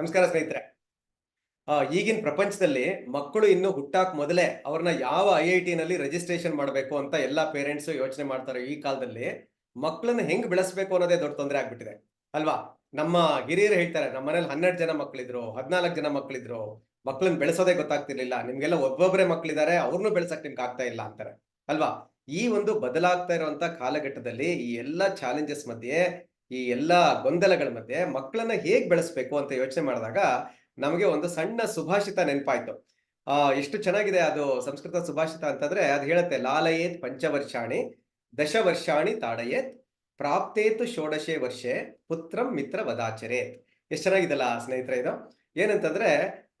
ನಮಸ್ಕಾರ ಸ್ನೇಹಿತರೆ. ಈಗಿನ ಪ್ರಪಂಚದಲ್ಲಿ ಮಕ್ಕಳು ಇನ್ನು ಹುಟ್ಟಾಕ್ ಮೊದಲೇ ಅವ್ರನ್ನ ಯಾವ ಐ ಐ ಟಿ ನಲ್ಲಿ ರಿಜಿಸ್ಟ್ರೇಷನ್ ಮಾಡಬೇಕು ಅಂತ ಎಲ್ಲಾ ಪೇರೆಂಟ್ಸ್ ಯೋಚನೆ ಮಾಡ್ತಾರೆ ಈ ಕಾಲದಲ್ಲಿ. ಮಕ್ಕಳನ್ನ ಹೆಂಗ್ ಬೆಳೆಸ್ಬೇಕು ಅನ್ನೋದೇ ದೊಡ್ಡ ತೊಂದರೆ ಆಗ್ಬಿಟ್ಟಿದೆ. ಅಲ್ವಾ? ನಮ್ಮ ಹಿರಿಯರು ಹೇಳ್ತಾರೆ, ನಮ್ಮ ಮನೇಲಿ ಹನ್ನೆರಡು ಜನ ಮಕ್ಕಳಿದ್ರು ಹದಿನಾಲ್ಕು ಜನ ಮಕ್ಕಳಿದ್ರು ಮಕ್ಕಳನ್ನ ಬೆಳೆಸೋದೇ ಗೊತ್ತಾಗ್ತಿರ್ಲಿಲ್ಲ, ನಿಮ್ಗೆಲ್ಲ ಒಬ್ಬೊಬ್ಬರೇ ಮಕ್ಕಳಿದ್ದಾರೆ ಅವ್ರನ್ನೂ ಬೆಳೆಸಕ್ ನಿಮ್ಗೆ ಆಗ್ತಾ ಇಲ್ಲ ಅಂತಾರೆ. ಅಲ್ವಾ? ಈ ಒಂದು ಬದಲಾಗ್ತಾ ಇರುವಂತ ಕಾಲಘಟ್ಟದಲ್ಲಿ ಈ ಎಲ್ಲಾ ಚಾಲೆಂಜಸ್ ಮಧ್ಯೆ ಈ ಎಲ್ಲ ಗೊಂದಲಗಳ ಮಧ್ಯೆ ಮಕ್ಕಳನ್ನ ಹೇಗ್ ಬೆಳೆಸ್ಬೇಕು ಅಂತ ಯೋಚನೆ ಮಾಡಿದಾಗ ನಮಗೆ ಒಂದು ಸಣ್ಣ ಸುಭಾಷಿತ ನೆನಪಾಯ್ತು. ಆ, ಎಷ್ಟು ಚೆನ್ನಾಗಿದೆ ಅದು ಸಂಸ್ಕೃತ ಸುಭಾಷಿತ ಅಂತಂದ್ರೆ ಅದು ಹೇಳುತ್ತೆ, ಲಾಲಯೇತ್ ಪಂಚವರ್ಷಾಣಿ, ದಶವರ್ಷಾಣಿ ತಾಡಯೇತ್, ಪ್ರಾಪ್ತೇತು ಷೋಡಶೆ ವರ್ಷೆ, ಪುತ್ರಂ ಮಿತ್ರ ವದಾಚರೇತ್. ಎಷ್ಟು ಚೆನ್ನಾಗಿದೆಲ್ಲ ಸ್ನೇಹಿತರೆ ಇದು. ಏನಂತಂದ್ರೆ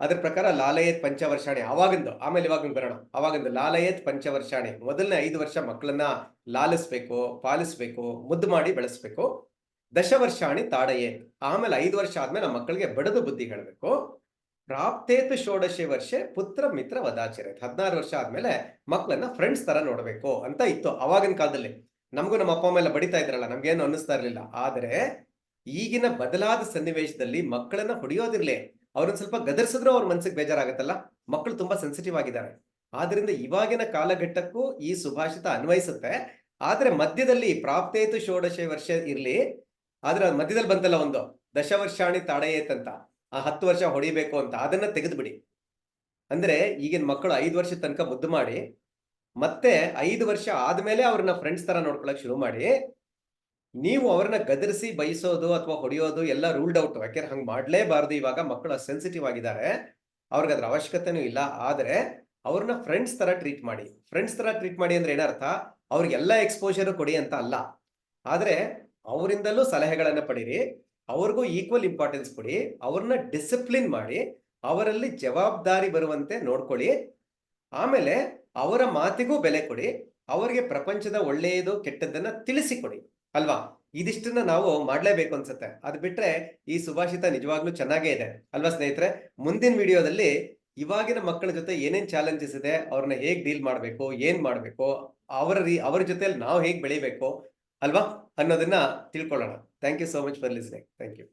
ಅದ್ರ ಪ್ರಕಾರ ಲಾಲಯೇತ್ ಪಂಚವರ್ಷಾಣಿ ಅವಾಗಿಂದು ಆಮೇಲೆ ಇವಾಗ ಬರೋಣ. ಅವಾಗಿಂದು ಲಾಲಯೇತ್ ಪಂಚವರ್ಷಾಣಿ, ಮೊದಲನೇ ಐದು ವರ್ಷ ಮಕ್ಕಳನ್ನ ಲಾಲಿಸ್ಬೇಕು, ಪಾಲಿಸ್ಬೇಕು, ಮುದ್ದು ಮಾಡಿ ಬೆಳೆಸ್ಬೇಕು. ದಶವರ್ಷಾಣಿ ತಾಡಯೇ. ಆಮೇಲೆ ಐದು ವರ್ಷ ಆದ್ಮೇಲೆ ನಮ್ಮ ಮಕ್ಕಳಿಗೆ ಬಡದು ಬುದ್ಧಿ ಹೇಳಬೇಕು. ಪ್ರಾಪ್ತೇತು ಷೋಡಶೆ ವರ್ಷ ಪುತ್ರ ಮಿತ್ರ ವದಾಚರೆ. ಹದಿನಾರು ವರ್ಷ ಆದ್ಮೇಲೆ ಮಕ್ಕಳನ್ನ ಫ್ರೆಂಡ್ಸ್ ತರ ನೋಡ್ಬೇಕು ಅಂತ ಇತ್ತು ಅವಾಗಿನ ಕಾಲದಲ್ಲಿ. ನಮಗೂ ನಮ್ಮ ಅಪ್ಪ, ಅಮ್ಮ ಎಲ್ಲ ಬಡಿತಾ ಇದ್ರಲ್ಲ, ನಮ್ಗೇನು ಅನ್ನಿಸ್ತಾ ಇರಲಿಲ್ಲ. ಆದ್ರೆ ಈಗಿನ ಬದಲಾದ ಸನ್ನಿವೇಶದಲ್ಲಿ ಮಕ್ಕಳನ್ನ ಹೊಡೆಯೋದಿರ್ಲಿ. ಅವ್ರನ್ನ ಸ್ವಲ್ಪ ಗದರ್ಸಿದ್ರು ಅವ್ರ ಮನ್ಸಿಗೆ ಬೇಜಾರಾಗತ್ತಲ್ಲ? ಮಕ್ಕಳು ತುಂಬಾ ಸೆನ್ಸಿಟಿವ್ ಆಗಿದ್ದಾರೆ. ಆದ್ರಿಂದ ಇವಾಗಿನ ಕಾಲಘಟ್ಟಕ್ಕೂ ಈ ಸುಭಾಷಿತ ಅನ್ವಯಿಸುತ್ತೆ. ಆದ್ರೆ ಮಧ್ಯದಲ್ಲಿ ಪ್ರಾಪ್ತೇತು ಷೋಡಶೆ ವರ್ಷ ಇರ್ಲಿ ಆದ್ರೆ ಮಧ್ಯದಲ್ಲಿ ಬಂತಲ್ಲ ಒಂದು ದಶವರ್ಷಾಣಿ ತಾಡೆಯೇತ್ ಅಂತ ಆ ಹತ್ತು ವರ್ಷ ಹೊಡಿಬೇಕು ಅಂತ ಅದನ್ನ ತೆಗೆದ್ಬಿಡಿ. ಅಂದ್ರೆ ಈಗಿನ ಮಕ್ಕಳು ಐದು ವರ್ಷ ತನಕ ಮುದ್ದು ಮಾಡಿ, ಮತ್ತೆ ಐದು ವರ್ಷ ಆದ್ಮೇಲೆ ಅವ್ರನ್ನ ಫ್ರೆಂಡ್ಸ್ ತರ ನೋಡ್ಕೊಳಕ್ ಶುರು ಮಾಡಿ, ನೀವು ಅವ್ರನ್ನ ಗದರಿಸಿ ಬಯಸೋದು ಅಥವಾ ಹೊಡೆಯೋದು ಎಲ್ಲ ರೂಲ್ಡ್ ಔಟ್ ಯಾಕೆಂದ್ರೆ ಹಂಗೆ ಮಾಡ್ಲೇಬಾರ್ದು ಇವಾಗ ಮಕ್ಕಳು ಸೆನ್ಸಿಟಿವ್ ಆಗಿದ್ದಾರೆ. ಅವ್ರಿಗೆ ಅದ್ರ ಅವಶ್ಯಕತೆನೂ ಇಲ್ಲ. ಆದ್ರೆ ಅವ್ರನ್ನ ಫ್ರೆಂಡ್ಸ್ ತರ ಟ್ರೀಟ್ ಮಾಡಿ. ಫ್ರೆಂಡ್ಸ್ ತರ ಟ್ರೀಟ್ ಮಾಡಿ ಅಂದ್ರೆ ಏನರ್ಥ ಅವ್ರಿಗೆಲ್ಲ ಎಕ್ಸ್ಪೋಜರ್ ಕೊಡಿ ಅಂತ ಅಲ್ಲ. ಆದ್ರೆ ಅವರಿಂದಲೂ ಸಲಹೆಗಳನ್ನ ಪಡೀರಿ, ಅವ್ರಿಗೂ ಈಕ್ವಲ್ ಇಂಪಾರ್ಟೆನ್ಸ್ ಕೊಡಿ, ಅವ್ರನ್ನ ಡಿಸಿಪ್ಲಿನ್ ಮಾಡಿ, ಅವರಲ್ಲಿ ಜವಾಬ್ದಾರಿ ಬರುವಂತೆ ನೋಡ್ಕೊಳ್ಳಿ. ಆಮೇಲೆ ಅವರ ಮಾತಿಗೂ ಬೆಲೆ ಕೊಡಿ, ಅವರಿಗೆ ಪ್ರಪಂಚದ ಒಳ್ಳೆಯದು ಕೆಟ್ಟದ್ದನ್ನ ತಿಳಿಸಿಕೊಡಿ, ಅಲ್ವಾ? ಇದಿಷ್ಟನ್ನ ನಾವು ಮಾಡ್ಲೇಬೇಕು ಅನ್ಸುತ್ತೆ. ಅದ್ ಬಿಟ್ರೆ ಈ ಸುಭಾಷಿತ ನಿಜವಾಗ್ಲೂ ಚೆನ್ನಾಗೇ ಇದೆ, ಅಲ್ವಾ ಸ್ನೇಹಿತರೆ? ಮುಂದಿನ ವಿಡಿಯೋದಲ್ಲಿ ಇವಾಗಿನ ಮಕ್ಕಳ ಜೊತೆ ಏನೇನ್ ಚಾಲೆಂಜಸ್ ಇದೆ, ಅವ್ರನ್ನ ಹೇಗ್ ಡೀಲ್ ಮಾಡ್ಬೇಕು, ಏನ್ ಮಾಡ್ಬೇಕು, ಅವರ ರೀ, ಅವ್ರ ಜೊತೆಲಿ ನಾವು ಹೇಗ್ ಬೆಳಿಬೇಕು ಅಲ್ವಾ? ಅನ್ನೋದನ್ನ ತಿಳ್ಕೊಳ್ಳೋಣ. Thank you so much for listening thank you